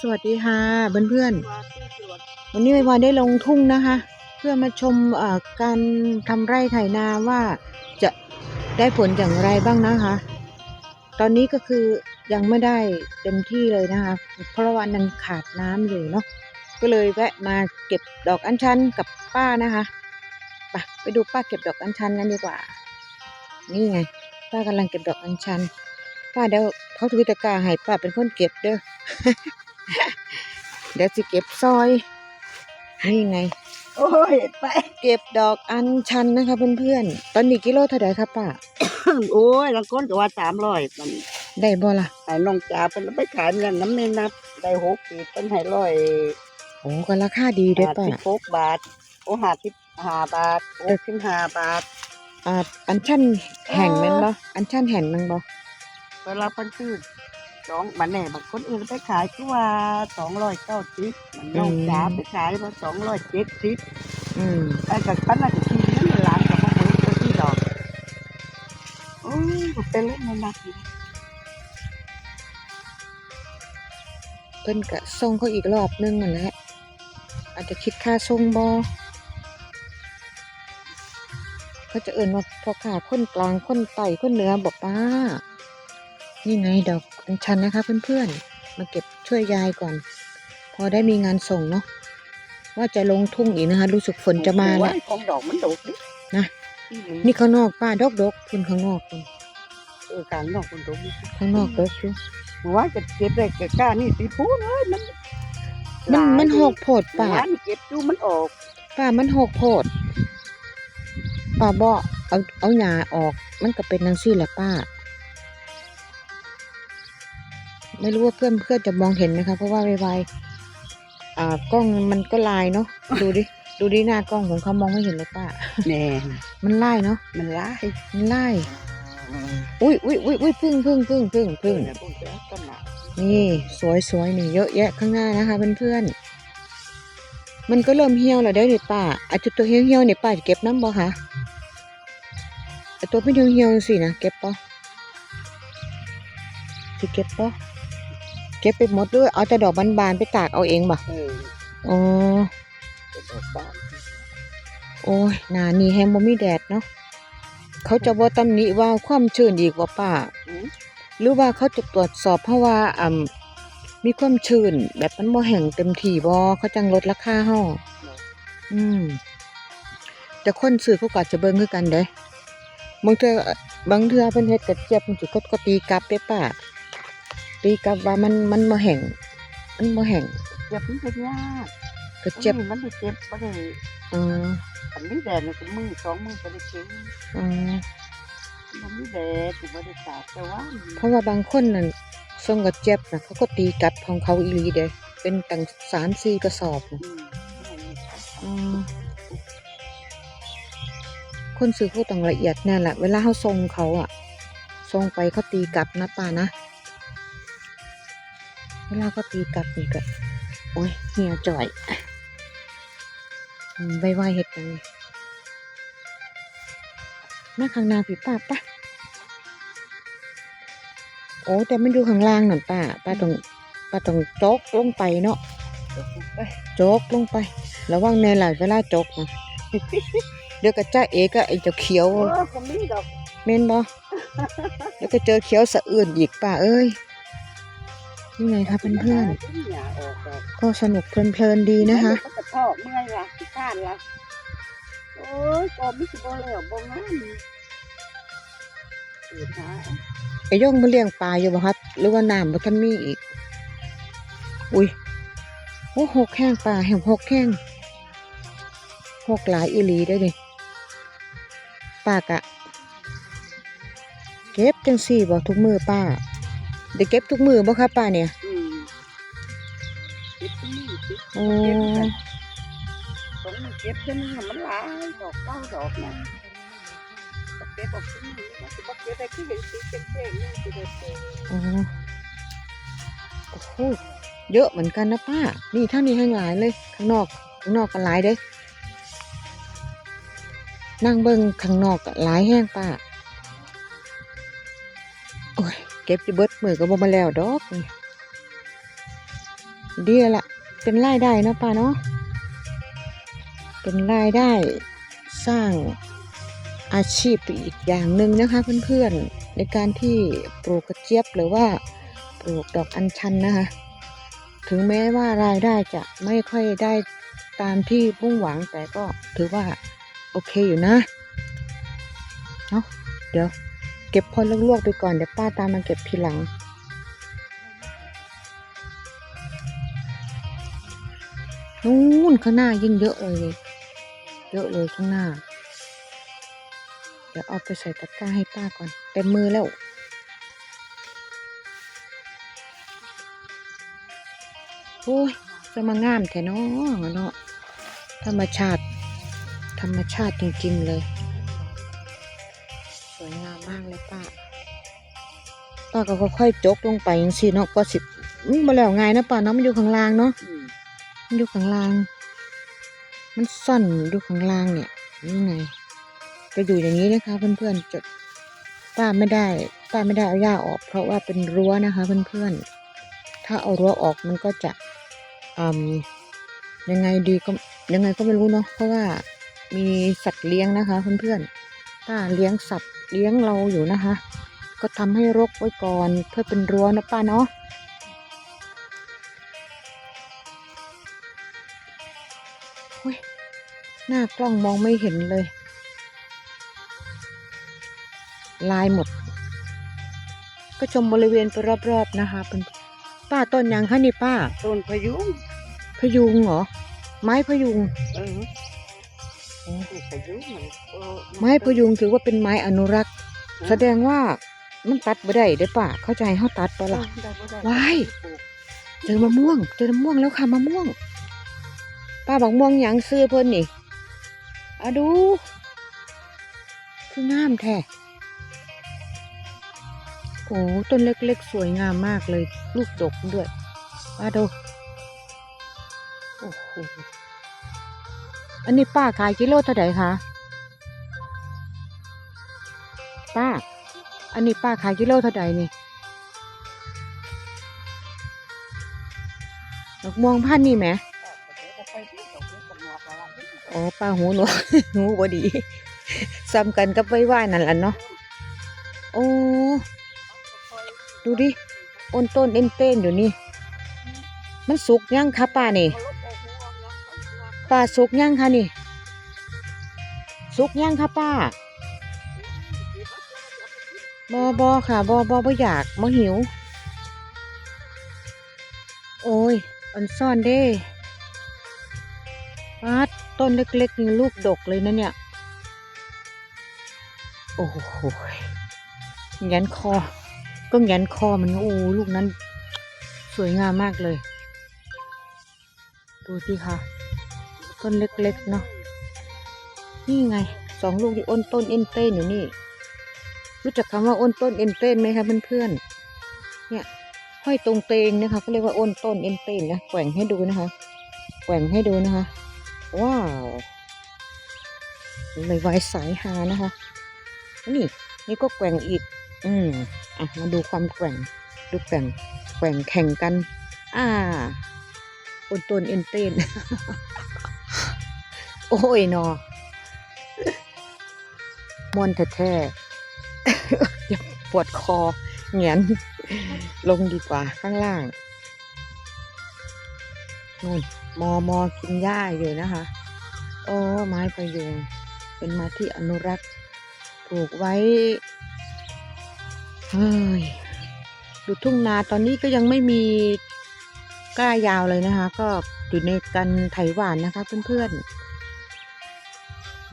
สวัสดีค่ะเพื่อนๆวันนี้วายได้ลงทุ่งนะคะ เพื่อมาชมการทำไร่ไถนาว่าจะได้ผลอย่างไรบ้างนะคะ ตอนนี้ก็คือยังไม่ได้เต็มที่เลยนะคะ เพราะว่ายังขาดน้ำอยู่เนาะก็เลยแวะมาเก็บดอกอัญชันกับป้านะคะปไปดูป้าเก็บดอกอัญชันกันดีกว่า นี่ไงป้ากำลังเก็บดอกอัญชัน ป้าเดี๋ยวเขาทวิตกาให้ป้าเป็นคนเก็บเด้อ เดี๋ยวสิเก็บซอยนี่ไง โอ้ยไป เก็บดอกอัญชันนะคะเพื่อนๆ ตอนนี้กิโลเท่าไหร่ครับป้า โอ้ยลังก้นก็ว่าสามร้อยมันได้บ่ล่ะไอ้น้องจ๋าเป็นไปขายเงินน้ำเมนับ ได้หกปีเป็นให้ร้อยโอ้ก็ราคาดีเด้อห้าป้า สิบหกบาท โอ้ห้าสิบห้าบาทหกสิบห้าบาท อ่า อัญชันแห่งแมันบ่อัญชันแห่งแมันบ่ เวลาเพิ่นซื้อสองมันแน่บางคนอื่นไปขายคือว่าสองร้อยเก้าสิบมันน้องจ๋าไปขายว่าสองร้อยเจ็ดสิบอืมไอ้กับปั้นน่ะจะทีนั้นมันล้างกับพวกมึงก็ที่ดอกโอ้ยเป็นเล่นในนักอยู่เพิ่นก็ส่งเขาอีกรอบนึงนั่นแหละอาจจะคิดค่าส่งบ่เขาจะเอิ่นว่าพ่อค้าคนกลางคนไต่คนเหนือบอกป้า นี่ไงดอกอัญชันนะคะเพื่อนๆ มาเก็บช่วยยายก่อน พอได้มีงานส่งเนาะว่าจะลงทุ่งอีกนะคะ รู้สึกฝนจะมาแล้วโอ้ยของดอกมันดกดินะนี่นี่ข้างนอกป้าดอกดกๆคุณข้างนอกคุณเออกลางดอกมันดกดิข้างนอกดกอยู่ว่าจะเก็บได้เกิดกล้านี่ตีพูนเลยมันมันมันลายหกโพดป้าหวานเก็บดูมันออกป้ามันหกโพดป้าบ่เอาเอาหญ้าออก มันก็เป็นนังซี่แหละป้า ไม่รู้ว่าเพื่อนเพื่อนจะมองเห็นไหมคะ เพราะว่าไวๆอ่ากล้องมันก็ลายเนาะดูดิดูดิหน้ากล้องของเขามองไม่เห็นเลยป้าแน่มันไล่เนาะมันลายมันไล่อุ้ยอุ้ยอุ้ยอุ้ยพึ่งพึ่งพึ่งพึ่งพึ่งเดี๋ยวพวกเจ้าต้นหนานี่สวยสวยนี่เยอะแยะข้างหน้านะคะเพื่อนๆมันก็เริ่มเหี่ยวแล้วได้อนี่ป้าไอาจุดตัวเหี่ยวเหี่ยวๆนี่ป้าจะเก็บน้ำบ่คะไอตัวไม่เหี่ยวเหี่ยวๆสินะเก็บปะจะเก็บปะ เก็บไปหมดด้วยเอาแต่ดอกบานๆไปตากเอาเองบ่เอออ๋อเป็นดอกบานโอ้ยหนานี่แฮมบ่มีแดดเนาะเขาจะบ่ตำหนิว่าความชื้นอีกว่าป้า อืมหรือว่าเขาจะตรวจสอบเพราะว่าอ่ามีความชื้นแบบมันบ่แห้งเต็มที่บ่เขาจังลดราคาเฮาอืมแต่คนซื้อเขาก็อาจจะเบิ่งคือกันเด้บางเทื่อบางเทื่อเพิ่นเฮ็ดกระเจี๊ยบมันสิก็ก็ตีกลับเด้ป้า ตีกลับว่ามันมันบ่แห้งมันบ่แห้งเก็บมันเป็นยากกระเจี๊ยบอันนี้มันได้เก็บบ่ได้เอออันนี้แดดนี่เป็นมือสองมือก็ได้เก็บเออมันไม่แดดถือว่าได้ตากแต่ว่ามันเพราะว่าบางคนนั่นส่งกระเจี๊ยบน่ะเขาก็ตีกลับของเขาอีหลีเด้เป็นตั้ง3-4กระสอบน่ะอืมไม่มีใครทอืมคนซื้อเขาต้องละเอียดแน่แหละเวลาเขาส่งเขาอะส่งไปเขาตีกลับนะป้านะ เวลาเขาตีกลับนี่ก็โอ้ยเหี่ยวจ่อยอืมไวๆเห็ดกันนี่มาข้างหน้าพี่ป้าปะโอ้แต่มันอยู่ข้างล่างนั่นป้าป้าต้องป้าต้องโจกลงไปเนาะำไปโจกลงไประวังในหลายเวลาโจกนะเดี๋ยวก็จ้าเอก็ไอ้เจ้าเขียวโอ้ผมมีดอกเม่นบ่เดี๋ยวก็เจอเขียวสะอื่นอีกป่าเอ้ย นี่ไงคะเพื่อนอย่าออกดอกๆก็สนุกเพลินๆดีนะคะมันก็ชอบเมื่อยละขี้ข้านละโอ้ยกอมิสิบ่แล้วบ่งามเกิดหาไอ้ย่องมาเลี้ยงปลาอยู่บ่ครับหรือว่าน้ำบ่ทันมีอีก อุ้ยโอ้หกแข้งปลาแห่งหกแข้งหกหลายอีหลีได้อดิป้ากะเก็บจังสี่บ่ทุกมือป้า ได้เก็บทุกมือบ่ครับป้าเนี่ยอืมเก็บที่นี่สิโอ้เก็บกันตรงนี้เก็บเท่านี้มันหลายดอกเก้าดอกนะก็เก็บออกที่นี่นะสิบ่เก็บได้คือเห็นสีเจ๊งๆนี่สิได้เก็บอ๋อโอ้โหเยอะเหมือนกันนะป้า นี่เท่านี้ให้หลายเลย ข้างนอก ข้างนอกก็หลายเด้ นั่งเบิ่งข้างนอกก็หลายแห้งป้า โอ้ย เก็บอยู่เบิดมือก็บ่มาแล้วดอกนี่ดีแล้วละเป็นรายได้เนาะป้าเนาะเป็นรายได้สร้างอาชีพอีกอย่างหนึ่งนะคะเพื่อนๆในการที่ปลูกกระเจี๊ยบหรือว่าปลูกดอกอัญชันนะคะถึงแม้ว่ารายได้จะไม่ค่อยได้ตามที่มุ่งหวังแต่ก็ถือว่าโอเคอยู่นะเนาะเดี๋ยว เก็บพอลวกๆไปก่อนเดี๋ยวป้าตามมาเก็บทีหลัง นู่นข้างหน้ายิ่งเยอะเลย เยอะเลยข้างหน้า เดี๋ยวเอาไปใส่ตะกร้าให้ป้าก่อน เต็มมือแล้วโอ้ยจะมางามแท้เนาะเนาะธรรมชาติ ธรรมชาติจริงๆเลยสวย ป้าป้าก็ค่อยๆจกลงไปอย่างสิเนาะก็สิมันมาแล้วไงนะป้าเนาะมันอยู่ข้างล่างเนาะมันอยู่ข้างล่าง มันซ่อนอยู่ข้างล่างเนี่ยนี่ไงก็อยู่อย่างนี้นะคะ เพื่อนๆจะป้าไม่ได้ป้าไม่ได้เอาหญ้าออก เพราะว่าเป็นรั้วนะคะ เพื่อนๆถ้าเอารั้วออกมันก็จะอืมยังไงดีก็ยังไงก็ไม่รู้เนาะเพราะว่ามีสัตว์เลี้ยงนะคะ เพื่อนๆป้าเลี้ยงสัตว์ เลี้ยงเราอยู่นะคะ ก็ทำให้รกไว้ก่อนเพื่อเป็นรั้วนะป้าเนาะอุ๊ยหน้ากล้องมองไม่เห็นเลย ลายหมด ก็ชมบริเวณไปรอบๆนะคะเป็นป้าต้นยังคะนี่ป้า ต้นพะยุง พยุงเหรอ ไม้พยุง เออ ไม้พยุงถือว่าเป็นไม้อนุรักษ์ แสดงว่ามันตัดไม่ได้เด้อป้าเข้าใจเขาตัดปะเออล่ะได้บ่ได้ว้ายปลูกเจอมะม่วง เจอมะม่วงแล้วค่ะมะม่วง ป้าบอกม่วงหยังซื้อเพิ่นนี่อะดู คืองามแท้โอ้ต้นเล็กๆ สวยงามมากเลย ลูกดกด้วยป้าดูโอ้โห อันนี้ป้าขายกิโลเท่าไหร่คะป้า อันนี้ป้าขายกิโลเท่าไหร่นี่ดอกม่วงพันนี่ไหมอ๋อป้าหูหนวกหูบ่ดีซ้ำกันกับไว้ว่านั่นแหละเนาะโอ้ดูดิอ้นต้นเอ็นเต้นอยู่นี่ มันสุกยังคะป้านี่ ป้าสุกยังคะนี่ สุกยังคะป้าบอบอค่ะบอบอบ่อยากบ่หิว โอ้ยอันซ่อนเด้ป้าดต้นเล็กๆนี่ลูกดกเลยนะเนี่ย โอ้โหแงนคอ ก็แงนคอมันโอ้ลูกนั้น สวยงามมากเลย ดูสิค่ะ ต้นเล็กๆเนาะนี่ไงสองลูกที่อ้นต้นเอ็นเต้นอยู่นี่ รู้จักคำว่าอ้นต้นเอ็นเต้นไหมคะเพื่อนๆเนี่ยห้อยตรงเตงนะคะเขาเรียกว่าอ้นต้นเอ็นเต้นนะแกว่งให้ดูนะคะ แกว่งให้ดูนะคะ ว้าวเลยไว้สายหานะคะนี่นี่ก็แกว่งอีก อืมอะมาดูความแกว่งดูแกว่งแกว่งแข่งกัน อ่าอ้นต้นเอ็นเต้น โอ้ยนอมวนแท้ๆอย่าปวดคอเงียนลงดีกว่าข้างล่างนู่นมอมอกินหญ้าอยู่นะคะ โอ้ ไม้ประยุงเป็นไม้ที่อนุรักษ์ปลูกไว้ เฮ้ย ดูทุ่งนาตอนนี้ก็ยังไม่มีกล้ายาวเลยนะคะ ก็อยู่ในการไถหวานนะคะเพื่อนๆ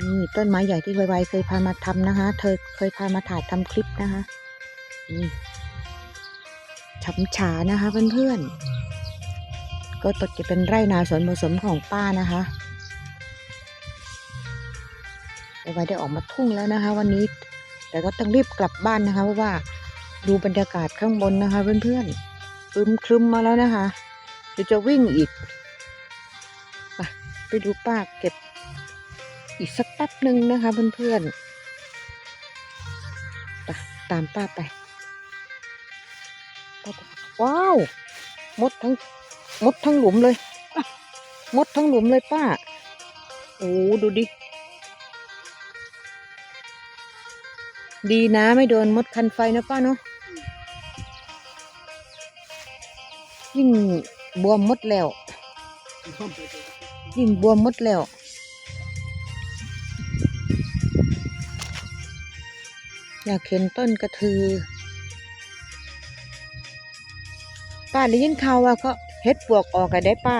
นี่ต้นไม้ใหญ่ที่ไวๆเคยพามาทำนะคะ เธอเคยพามาถ่ายทำคลิปนะคะ นี่ช้ำฉานะคะเพื่อนๆ ก็ตดจะเป็นไร่นาสวนผสมของป้านะคะไวๆได้ออกมาทุ่งแล้วนะคะ วันนี้ แต่ก็ต้องรีบกลับบ้านนะคะ เพราะว่าดูบรรยากาศข้างบนนะคะ เพื่อนๆอึมครึมมาแล้วนะคะเดี๋ยวจะวิ่งอีกไปดูป้าเก็บ อีกสักแป๊บหนึ่งนะคะเพื่อนๆไปตามป้าไปว้าวมดทั้งมดทั้งหลุมเลยมดทั้งหลุมเลยป้าโอ้ดูดิ ดีนะไม่โดนมดคันไฟนะป้าเนาะยิ่งบวมมดแล้ว ยิ่งบวมมดแล้ว อยากเห็นต้นกระทือ ป้าได้ยินข่าวว่าเขาเฮ็ดปวกออกกันได้ป้า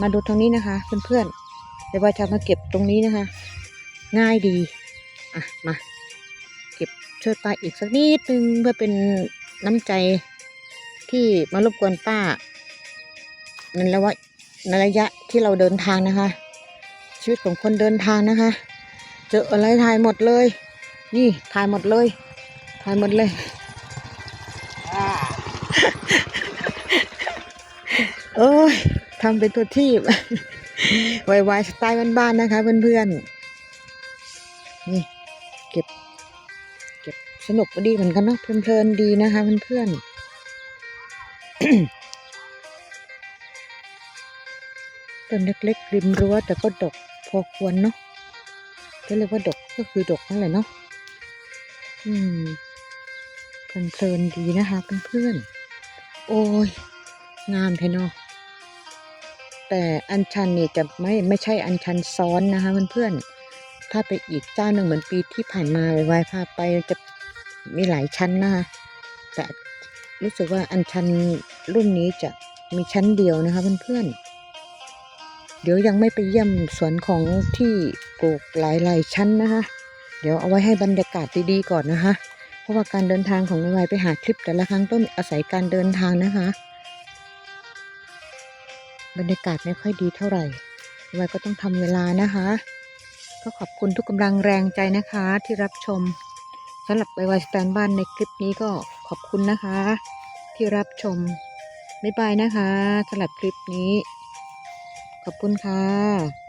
มาดูทางนี้นะคะเพื่อนๆเดี๋ยวว่าจะมาเก็บตรงนี้นะคะ ง่ายดี อะ มา เก็บช่วยป้าอีกสักนิดนึงเพื่อเป็นน้ำใจที่มารบกวนป้านั่นแล้วว่าในระยะที่เราเดินทางนะคะ ชีวิตของคนเดินทางนะคะ เจออะไรถ่ายหมดเลย นี่ถ่ายหมดเลย ถ่ายหมดเลยอ่าเอ้ยทำเป็นตัวทีบไวๆสไตล์บ้านๆนะคะ เพื่อนๆ นี่ เก็บ เก็บสนุกดีเหมือนกันเนาะเพลินๆดีนะคะ เพื่อนๆต้นเล็กๆริมรั้วแต่ก็ดกพอควรเนาะจะ เรียกว่าดกก็คือดกนั่นแหละเนาะอืมเพลินๆดีนะคะเพื่อนๆโอ้ย งามแท้เนาะแต่อัญชันเนี่ยจะไม่ไม่ใช่อัญชันซ้อนนะคะเพื่อนๆถ้าไปอีกเจ้าหนึ่งเหมือนปีที่ผ่านมาไวๆพาไปจะมีหลายชั้นนะคะแต่รู้สึกว่าอัญชันรุ่นนี้จะมีชั้นเดียวนะคะเพื่อนๆ เดี๋ยวยังไม่ไปเยี่ยมสวนของที่ปลูกหลายๆชั้นนะคะเดี๋ยวเอาไว้ให้บรรยากาศดีๆก่อนนะคะ เพราะว่าการเดินทางของนายไวไปหาคลิปแต่ละครั้งต้องอาศัยการเดินทางนะคะ บรรยากาศไม่ค่อยดีเท่าไหร่นายไวก็ต้องทำเวลานะคะ ก็ขอบคุณทุกกำลังแรงใจนะคะที่รับชมสำหรับไวไวสแตนบ้านในคลิปนี้ก็ขอบคุณนะคะ ที่รับชมบ๊ายบายนะคะสำหรับคลิปนี้ ขอบคุณค่ะ